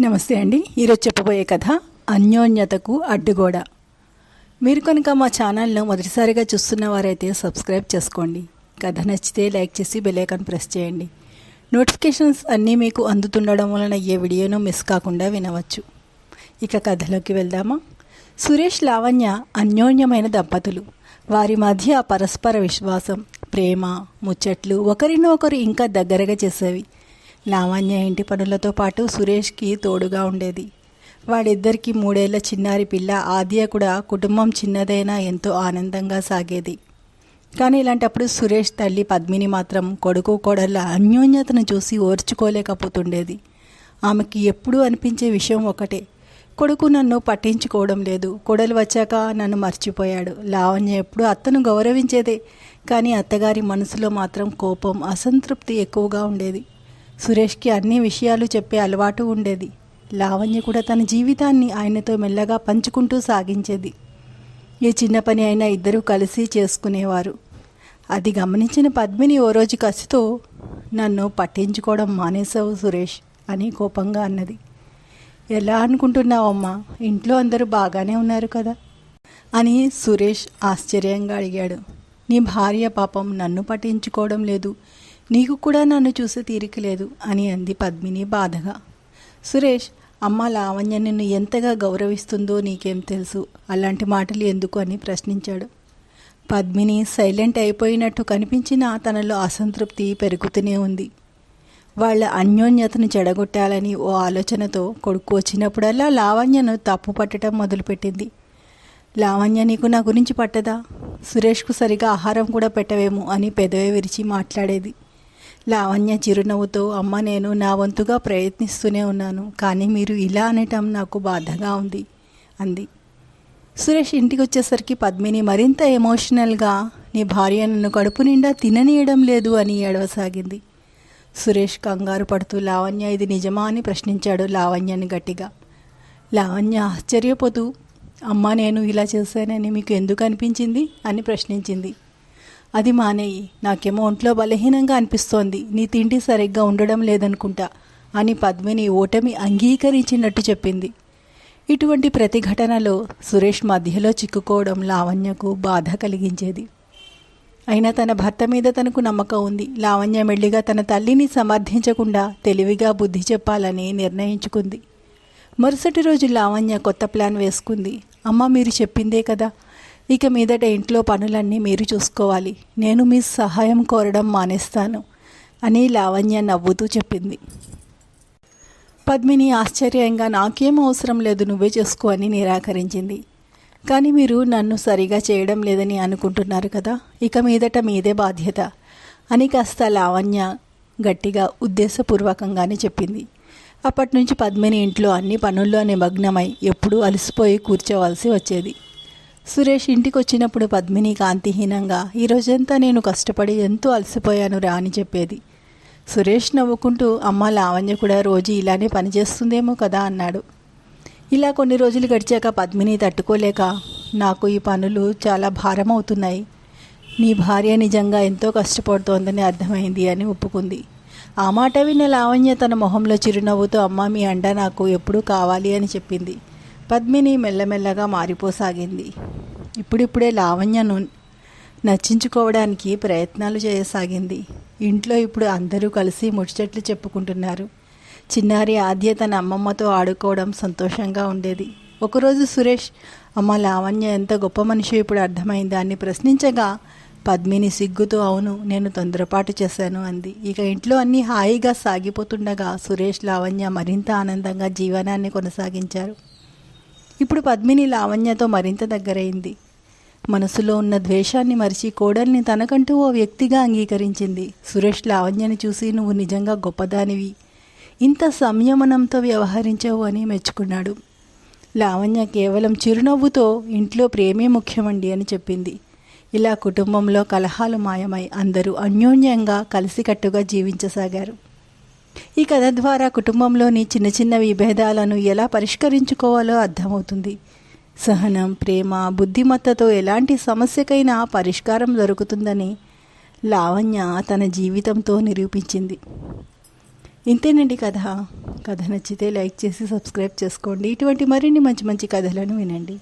నమస్తే అండి. ఈరోజు చెప్పబోయే కథ అన్యోన్యతకు అడ్డుగోడ. మీరు కనుక మా ఛానల్ను మొదటిసారిగా చూస్తున్న వారైతే సబ్స్క్రైబ్ చేసుకోండి. కథ నచ్చితే లైక్ చేసి బెలైకాన్ ప్రెస్ చేయండి. నోటిఫికేషన్స్ అన్నీ మీకు అందుతుండడం వలన ఏ వీడియోను మిస్ కాకుండా వినవచ్చు. ఇక కథలోకి వెళ్దామా? సురేష్ లావణ్య అన్యోన్యమైన దంపతులు. వారి మధ్య పరస్పర విశ్వాసం ప్రేమ ముచ్చట్లు ఒకరిని ఒకరు ఇంకా దగ్గరగా చేసేవి. లావణ్య ఇంటి పనులతో పాటు సురేష్కి తోడుగా ఉండేది. వాళ్ళిద్దరికీ మూడేళ్ళ చిన్నారి పిల్ల ఆద్య కూడా కుటుంబం చిన్నదైనా ఎంతో ఆనందంగా సాగేది. కానీ ఇలాంటప్పుడు సురేష్ తల్లి పద్మిని మాత్రం కొడుకు కోడళ్ళ అన్యోన్యతను చూసి ఓర్చుకోలేకపోతుండేది. ఆమెకి ఎప్పుడూ అనిపించే విషయం ఒకటే కొడుకు నన్ను పట్టించుకోవడం లేదు కొడలు వచ్చాక నన్ను మర్చిపోయాడు. లావణ్య ఎప్పుడు అత్తను గౌరవించేదే కానీ అత్తగారి మనసులో మాత్రం కోపం అసంతృప్తి ఎక్కువగా ఉండేది. సురేష్కి అన్ని విషయాలు చెప్పే అలవాటు ఉండేది. లావణ్య కూడా తన జీవితాన్ని ఆయనతో మెల్లగా పంచుకుంటూ సాగించేది. ఏ చిన్న పని అయినా ఇద్దరూ కలిసి చేసుకునేవారు. అది గమనించిన పద్మిని ఓ రోజు కసితో నన్ను పట్టించుకోవడం మానేసావు సురేష్ అని కోపంగా అన్నది. ఎలా అనుకుంటున్నావమ్మా? ఇంట్లో అందరూ బాగానే ఉన్నారు కదా? అని సురేష్ ఆశ్చర్యంగా అడిగాడు. నీ భార్య పాపం నన్ను పట్టించుకోవడం లేదు. నీకు కూడా నన్ను చూసే తీరిక లేదు అని అంది పద్మిని బాధగా. సురేష్ అమ్మ లావణ్య నిన్ను ఎంతగా గౌరవిస్తుందో నీకేం తెలుసు? అలాంటి మాటలు ఎందుకు అని ప్రశ్నించాడు. పద్మిని సైలెంట్ అయిపోయినట్టు కనిపించినా తనలో అసంతృప్తి పెరుగుతూనే ఉంది. వాళ్ళ అన్యోన్యతను చెడగొట్టాలని ఓ ఆలోచనతో కొడుకు వచ్చినప్పుడల్లా లావణ్యను తప్పు పట్టడం మొదలుపెట్టింది. లావణ్య నీకు నా గురించి పట్టదా? సురేష్కు సరిగా ఆహారం కూడా పెట్టవేమో అని పెదవి విరిచి మాట్లాడేది. లావణ్య చిరునవ్వుతో అమ్మ నేను నా వంతుగా ప్రయత్నిస్తూనే ఉన్నాను కానీ మీరు ఇలా అనటం నాకు బాధగా ఉంది అంది. సురేష్ ఇంటికి వచ్చేసరికి పద్మిని మరింత ఎమోషనల్గా నీ భార్య నన్ను కడుపు నిండా తిననీయడం లేదు అని ఏడవసాగింది. సురేష్ కంగారు పడుతూ లావణ్య ఇది నిజమా? అని ప్రశ్నించాడు లావణ్యని గట్టిగా. లావణ్య ఆశ్చర్యపోతూ అమ్మ నేను ఇలా చేశానని మీకు ఎందుకు అనిపించింది? అని ప్రశ్నించింది. అది మానేయి. నాకేమో ఒంట్లో బలహీనంగా అనిపిస్తోంది. నీ తిండి సరిగ్గా ఉండడం లేదనుకుంటా. అని పద్మిని ఓటమి అంగీకరించినట్టు చెప్పింది. ఇటువంటి ప్రతిఘటనలో సురేష్ మధ్యలో చిక్కుకోవడం లావణ్యకు బాధ కలిగించేది. అయినా తన భర్త మీద తనకు నమ్మకం ఉంది. లావణ్య మెల్లిగా తన తల్లిని సమర్థించకుండా తెలివిగా బుద్ధి చెప్పాలని నిర్ణయించుకుంది. మరుసటి రోజు లావణ్య కొత్త ప్లాన్ వేసుకుంది. అమ్మ మీరు చెప్పిందే కదా. ఇక మీదట ఇంట్లో పనులన్నీ మీరు చూసుకోవాలి. నేను మీ సహాయం కోరడం మానేస్తాను అని లావణ్య నవ్వుతూ చెప్పింది. పద్మిని ఆశ్చర్యంగా నాకేం అవసరం లేదు నువ్వే చేసుకో అని నిరాకరించింది. కానీ మీరు నన్ను సరిగా చేయడం లేదని అనుకుంటున్నారు కదా ఇక మీదట మీదే బాధ్యత అని కాస్త లావణ్య గట్టిగా ఉద్దేశపూర్వకంగానే చెప్పింది. అప్పటి నుంచి పద్మిని ఇంట్లో అన్ని పనుల్లో నిమగ్నమై ఎప్పుడూ అలసిపోయి కూర్చోవలసి వచ్చేది. సురేష్ ఇంటికి వచ్చినప్పుడు పద్మిని కాంతిహీనంగా ఈ రోజంతా నేను కష్టపడి ఎంతో అలసిపోయాను రా అని చెప్పేది. సురేష్ నవ్వుకుంటూ అమ్మ లావణ్య కూడా రోజు ఇలానే పనిచేస్తుందేమో కదా అన్నాడు. ఇలా కొన్ని రోజులు గడిచాక పద్మిని తట్టుకోలేక నాకు ఈ పనులు చాలా భారం అవుతున్నాయి నీ భార్య నిజంగా ఎంతో కష్టపడుతోందని అర్థమైంది అని ఒప్పుకుంది. ఆ మాట విన్న లావణ్య తన మొహంలో చిరునవ్వుతో అమ్మ మీ అండ నాకు ఎప్పుడూ కావాలి అని చెప్పింది. పద్మిని మెల్లమెల్లగా మారిపోసాగింది. ఇప్పుడిప్పుడే లావణ్యను నచ్చించుకోవడానికి ప్రయత్నాలు చేయసాగింది. ఇంట్లో ఇప్పుడు అందరూ కలిసి ముడిచెట్లు చెప్పుకుంటున్నారు. చిన్నారి ఆద్య తన అమ్మమ్మతో ఆడుకోవడం సంతోషంగా ఉండేది. ఒకరోజు సురేష్ అమ్మ లావణ్య ఎంత గొప్ప మనిషి ఇప్పుడు అర్థమైందా? అని ప్రశ్నించగా పద్మిని సిగ్గుతో అవును నేను తొందరపాటు చేశాను అంది. ఇక ఇంట్లో అన్నీ హాయిగా సాగిపోతుండగా సురేష్ లావణ్య మరింత ఆనందంగా జీవనాన్ని కొనసాగించారు. ఇప్పుడు పద్మిని లావణ్యతో మరింత దగ్గరైంది. మనసులో ఉన్న ద్వేషాన్ని మరిచి కోడల్ని తనకంటూ ఓ వ్యక్తిగా అంగీకరించింది. సురేష్ లావణ్యని చూసి నువ్వు నిజంగా గొప్పదానివి. ఇంత సంయమనంతో వ్యవహరించావు అని మెచ్చుకున్నాడు. లావణ్య కేవలం చిరునవ్వుతో ఇంట్లో ప్రేమే ముఖ్యమండి అని చెప్పింది. ఇలా కుటుంబంలో కలహాలు మాయమై అందరూ అన్యోన్యంగా కలిసికట్టుగా జీవించసాగారు. ఈ కథ ద్వారా కుటుంబంలోని చిన్న చిన్న విభేదాలను ఎలా పరిష్కరించుకోవాలో అర్థమవుతుంది. సహనం ప్రేమ బుద్ధిమత్తతో ఎలాంటి సమస్యకైనా పరిష్కారం దొరుకుతుందని లావణ్య తన జీవితంతో నిరూపించింది. ఇంతేనండి కథ. కథ నచ్చితే లైక్ చేసి సబ్స్క్రైబ్ చేసుకోండి. ఇటువంటి మరిన్ని మంచి మంచి కథలను వినండి.